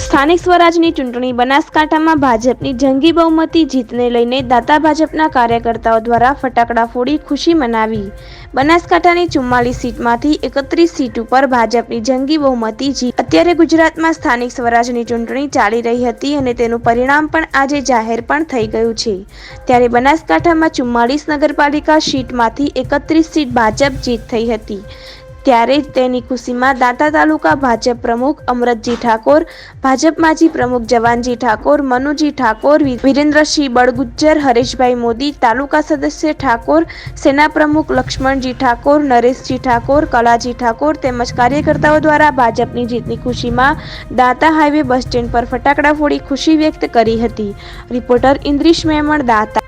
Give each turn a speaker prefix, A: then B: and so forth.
A: સ્થાનિક સ્વરાજની ચૂંટણી બનાસકાંઠામાં ભાજપની જંગી બહુમતી જીતને લઈને દાતા ભાજપના કાર્યકર્તાઓ દ્વારા ફટાકડા ફોડી ખુશી મનાવી. બનાસકાંઠાની ચુમ્માલીસ સીટમાંથી એકત્રીસ સીટ ઉપર ભાજપની જંગી બહુમતી જીત અત્યારે ગુજરાતમાં સ્થાનિક સ્વરાજની ચૂંટણી ચાલી રહી હતી અને તેનું પરિણામ પણ આજે જાહેર પણ થઈ ગયું છે. ત્યારે બનાસકાંઠામાં ચુમ્માલીસ નગરપાલિકા સીટમાંથી એકત્રીસ સીટ ભાજપ જીત થઈ હતી. ત્યારે જ તેની ખુશીમાં દાંતા તાલુકા ભાજપ પ્રમુખ અમરતજી ઠાકોર, ભાજપ માજી પ્રમુખ જવાનજી ઠાકોર, મનુજી ઠાકોર વિરેન્દ્રસિંહ બળગુજ્જર, હરેશભાઈ મોદી, તાલુકા સદસ્ય ઠાકોર, સેના પ્રમુખ લક્ષ્મણજી ઠાકોર, નરેશજી ઠાકોર, કલાજી ઠાકોર તેમજ કાર્યકર્તાઓ દ્વારા ભાજપની જીતની ખુશીમાં દાંતા હાઈવે બસ સ્ટેન્ડ પર ફટાકડા ફોડી ખુશી વ્યક્ત કરી હતી. રિપોર્ટર ઇન્દ્રિશ મેમણ, દાંતા